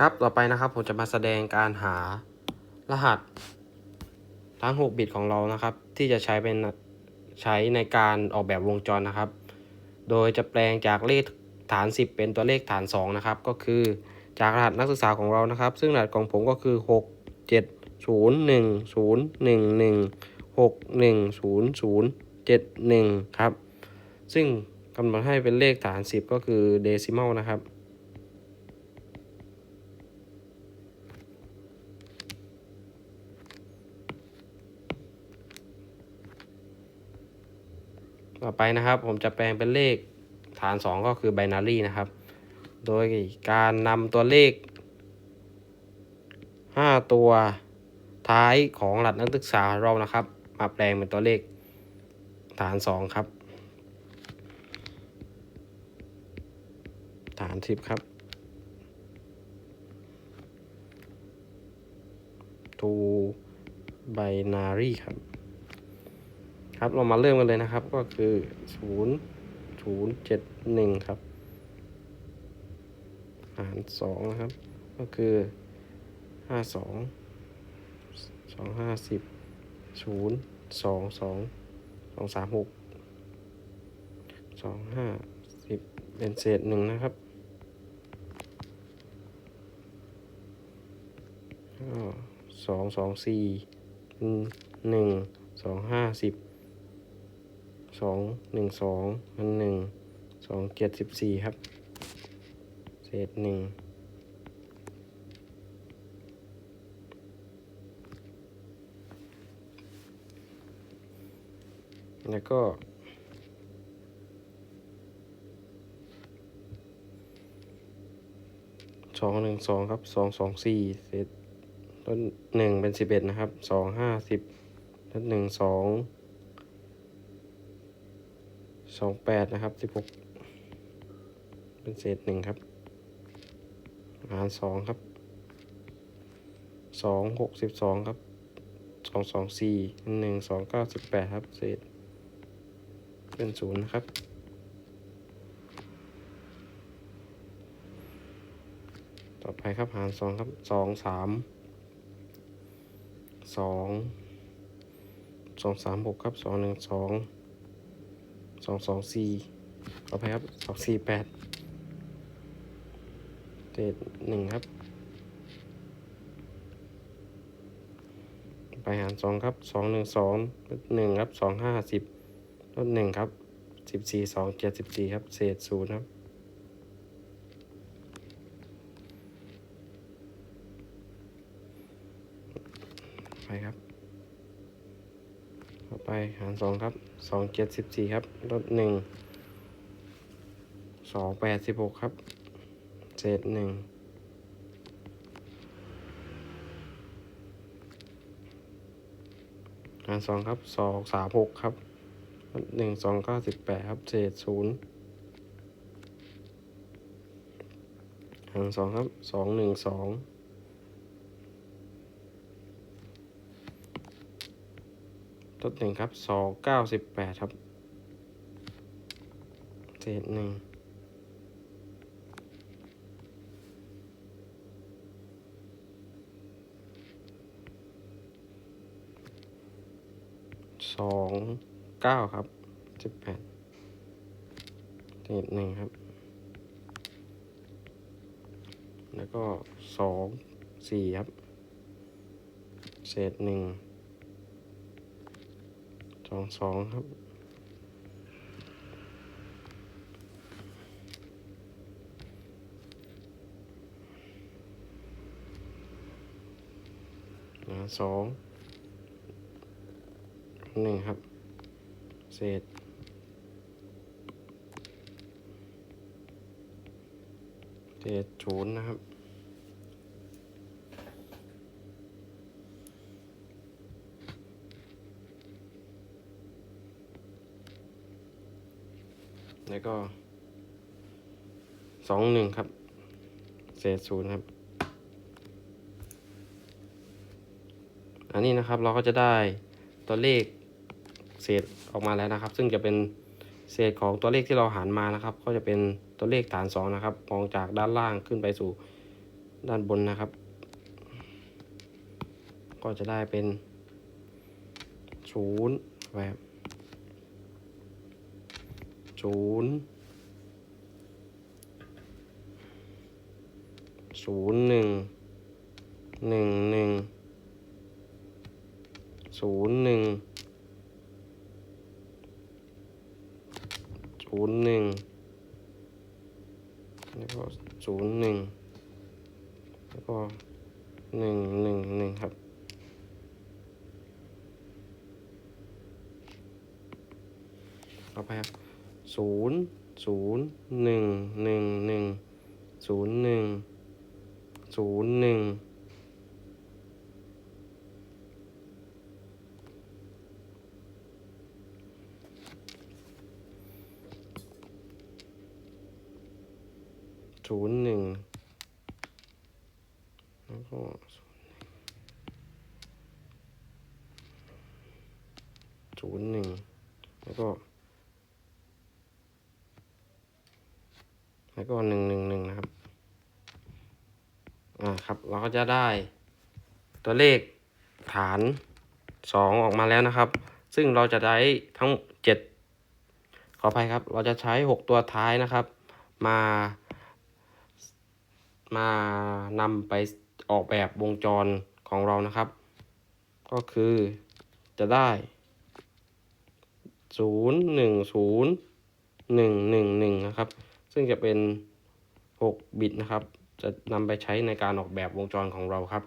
ครับต่อไปนะครับผมจะมาแสดงการหารหัสทั้ง 6 บิตของเรานะครับ ที่จะใช้เป็นใช้ในการออกแบบวงจรนะครับ โดยจะแปลงจากเลขฐาน 10 เป็นตัวเลขฐาน 2 นะครับ ก็คือจากรหัสนักศึกษาของเรานะครับ ซึ่งรหัสของผมก็คือ 6 7 0 1 0 1 1 6 1 0 0 7 1 ครับ ซึ่งกำหนดให้เป็นเลขฐาน 10 ก็คือเดซิม a ลนะครับ ต่อไปนะครับ ผมจะแปลงเป็นเลขฐาน 2 ก็คือ binary นะครับ โดยการนำตัวเลข 5 ตัวท้ายของหลักนักศึกษาเรานะครับ มาแปลงเป็นตัวเลขฐาน 2 ครับ ฐาน 10 ครับ to binary ครับ ครับเรามาเริ่มกันเลยนะครับก็คือศูนย์ศูนย์เจ็ดหนึ่งครับ หารสองนะครับ ก็คือห้าสองสองห้าสิบศูนย์สองสองสองสามหกสองห้าสิบเป็นเศษหนึ่งนะครับสองสองสี่หนึ่งสองห้าสิบ สองหนึ่งสองอันหนึ่งสองเจ็ดสิบสี่ครับ เศษหนึ่งแล้วก็สองหนึ่งสองครับสองสองสี่เศษต้นหนึ่งเป็นสิบเอ็ดนะครับสองห้าสิบต้นหนึ่งสอง สองแปดนะครับสิบหกเป็นเศษหนึ่งครับหารสองครับสองหกสิบสองครับสองสองสี่หนึ่งสองเก้าสิบแปดครับ เศษ เป็นศูนย์นะครับต่อไปครับหารสองครับสองสามสองสองสามหกครับสองหนึ่งสอง สองสองสี่ขออภัยครับสองสี่แปดเศษหนึ่งครับ ไปหารสองครับสองหนึ่งสองหนึ่งครับสองห้าสิบลดหนึ่งครับสิบสี่สองเจ็ดสิบสี่ครับ เศษศูนย์ครับไปครับ ไปหารสองครับสองเจ็ดสิบสี่ครับลดหนึ่งสองแปดสิบหกครับเศษหนึ่งหารสองครับสองสามหกครับลดหนึ่งสองเก้าสิบแปดครับเศษศูนย์หารสองครับสองหนึ่งสอง ล ดหนึ่งครับสองเก้าสิบแปดครับเศษหนึ่งสองเก้าครับสิบแปดเศษหนึ่งครับ แล้วก็สองสี่ครับ เศษหนึ่ง สองสองครับหารสองหนึ่งครับ เศษเศษศูนย์นะครับ แล้วก็สองหนึ่งครับ เศษศูนย์ครับ อันนี้นะครับเราก็จะได้ตัวเลขเศษออกมาแล้วนะครับ ซึ่งจะเป็นเศษของตัวเลขที่เราหารมานะครับ ก็จะเป็นตัวเลขฐานสองนะครับ มองจากด้านล่างขึ้นไปสู่ด้านบนนะครับ ก็จะได้เป็นศูนย์แบบ ศูนย์ศูนย์หนึ่งหนึ่งหนึ่งศูนย์หนึ่งศูนย์หนึ่งแล้วก็ศูนย์หนึ่งแล้วก็หนึ่งหนึ่งหนึ่งครับต่อไปครับ ศูนย์ศูนย์หนึ่งหนึ่งหนึ่งศูนย์หนึ่งศูนย์หนึ่งศูนย์หนึ่งแล้วก็ศูนย์หนึ่งแล้วก็ แล้วก็หนึ่งหนึ่งหนึ่งนะครับ อ่าครับ เราก็จะได้ตัวเลขฐานสองออกมาแล้วนะครับ ซึ่งเราจะได้ทั้งเจ็ดขออภัยครับ เราจะใช้หกตัวท้ายนะครับ มา มานำไปออกแบบวงจรของเรานะครับ ก็คือจะได้ศูนย์หนึ่งศูนย์หนึ่งหนึ่งหนึ่งนะครับ ซึ่งจะเป็น 6 บิตนะครับ จะนำไปใช้ในการออกแบบวงจรของเราครับ